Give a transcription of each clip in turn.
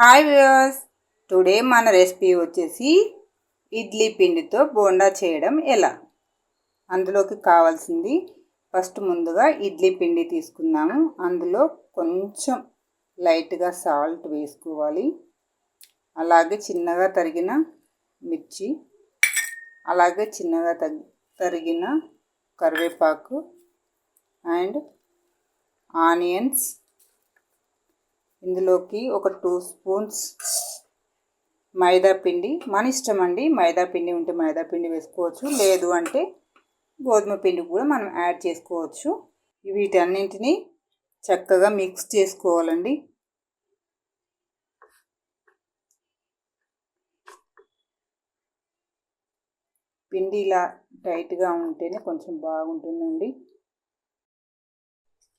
Hi viewers. Today మన recipe వచ్చేసి ఇడ్లీ పిండితో బోండా చేయడం ఎలా? అందులోకి కావాల్సింది ఫస్ట్ ముందుగా ఇడ్లీ పిండి తీసుకున్నాము అందులో కొంచెం లైట్గా సాల్ట్ వేసుకోవాలి. అలాగే చిన్నగా తరిగిన మిర్చి అలాగే చిన్నగా తరిగిన కరివేపాకు అండ్ ఆనియన్స్ ఇందులోకి ఒక టూ స్పూన్స్ మైదా పిండి. మన ఇష్టం అండి మైదా పిండి ఉంటే మైదా పిండి వేసుకోవచ్చు. లేదు అంటే గోధుమ పిండి కూడా మనం యాడ్ చేసుకోవచ్చు. వీటన్నింటినీ చక్కగా మిక్స్ చేసుకోవాలండి. పిండి ఇలా టైట్గా ఉంటేనే కొంచెం బాగుంటుందండి.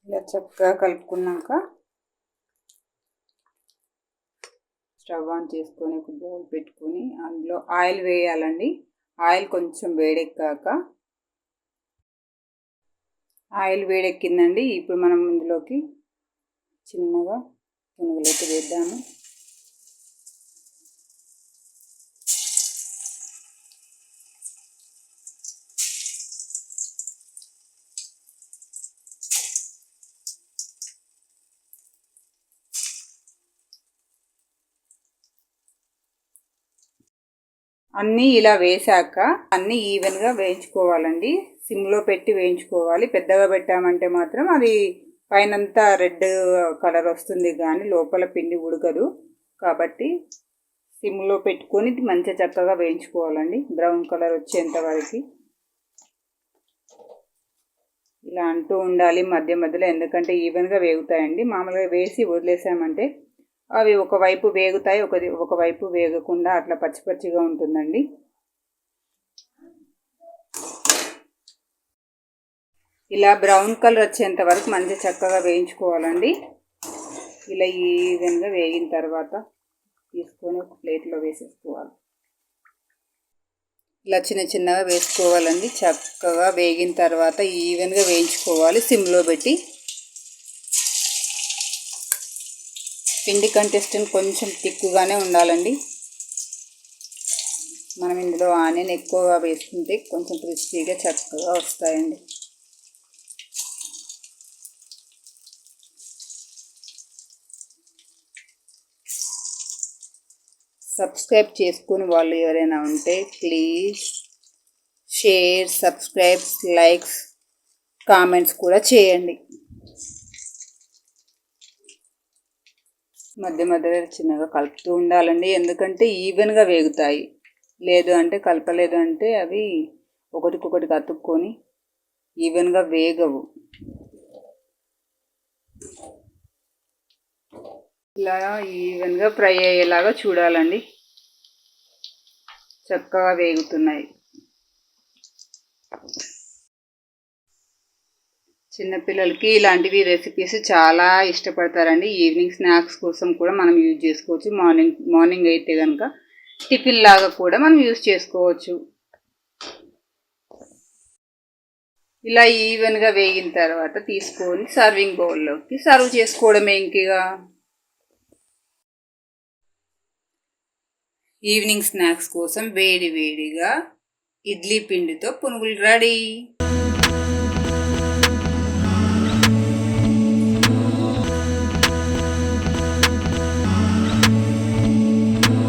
ఇలా చక్కగా కలుపుకున్నాక స్టవ్ ఆన్ చేసుకొని ఒక బౌల్ పెట్టుకొని అందులో ఆయిల్ వేయాలండి. ఆయిల్ కొంచెం వేడెక్కాక ఆయిల్ వేడెక్కిందండి. ఇప్పుడు మనం ఇందులోకి చిన్నగా పునుగులైతే వేద్దాము. అన్నీ ఇలా వేశాక అన్నీ ఈవెన్గా వేయించుకోవాలండి. సిమ్లో పెట్టి వేయించుకోవాలి. పెద్దగా పెట్టామంటే మాత్రం అది పైనంతా రెడ్ కలర్ వస్తుంది కానీ లోపల పిండి ఉడకదు. కాబట్టి సిమ్లో పెట్టుకొని మంచిగా చక్కగా వేయించుకోవాలండి. బ్రౌన్ కలర్ వచ్చేంత వరకు. ఇలా అంటూ ఉండాలి మధ్య మధ్యలో ఎందుకంటే ఈవెన్గా వేగుతాయండి. మామూలుగా వేసి వదిలేసామంటే అవి ఒకవైపు వేగుతాయి ఒక ఒకవైపు వేగకుండా అట్లా పచ్చి పచ్చిగా ఉంటుందండి. ఇలా బ్రౌన్ కలర్ వచ్చేంత వరకు మంచి చక్కగా వేయించుకోవాలండి. ఇలా ఈవెన్గా వేగిన తర్వాత తీసుకొని ఒక ప్లేట్లో వేసేసుకోవాలి. ఇలా చిన్న చిన్నగా వేసుకోవాలండి. చక్కగా వేగిన తర్వాత ఈవెన్గా వేయించుకోవాలి. సిమ్లో పెట్టి పిండి కంటెస్టెంట్ కొంచెం తిక్కుగానే ఉండాలండి. మనం ఇందులో ఆనియన్ ఎక్కువగా వేసుకుంటే కొంచెం క్రిస్పీగా చక్కగా వస్తాయండి. సబ్స్క్రైబ్ చేసుకుని వాళ్ళు ఎవరైనా ఉంటే please share subscribes likes comments కూడా చేయండి. మధ్య మధ్యలో చిన్నగా కలుపుతూ ఉండాలండి. ఎందుకంటే ఈవెన్గా వేగుతాయి. లేదు అంటే కలపలేదు అంటే అవి ఒకటికొకటి అతుక్కొని ఈవెన్గా వేగవు. ఇలా ఈవెన్గా ఫ్రై అయ్యేలాగా చూడాలండి. చక్కగా వేగుతున్నాయి. చిన్నపిల్లలకి ఇలాంటివి రెసిపీస్ చాలా ఇష్టపడతారండి. ఈవినింగ్ స్నాక్స్ కోసం కూడా మనం యూజ్ చేసుకోవచ్చు. మార్నింగ్ మార్నింగ్ అయితే కనుక టిఫిన్ లాగా కూడా మనం యూజ్ చేసుకోవచ్చు. ఇలా ఈవెన్గా వేగిన తర్వాత తీసుకొని సర్వింగ్ బౌల్లోకి సర్వ్ చేసుకోవడమే ఇంకగా. ఈవినింగ్ స్నాక్స్ కోసం వేడి వేడిగా ఇడ్లీ పిండితో పునుగులు రెడీ.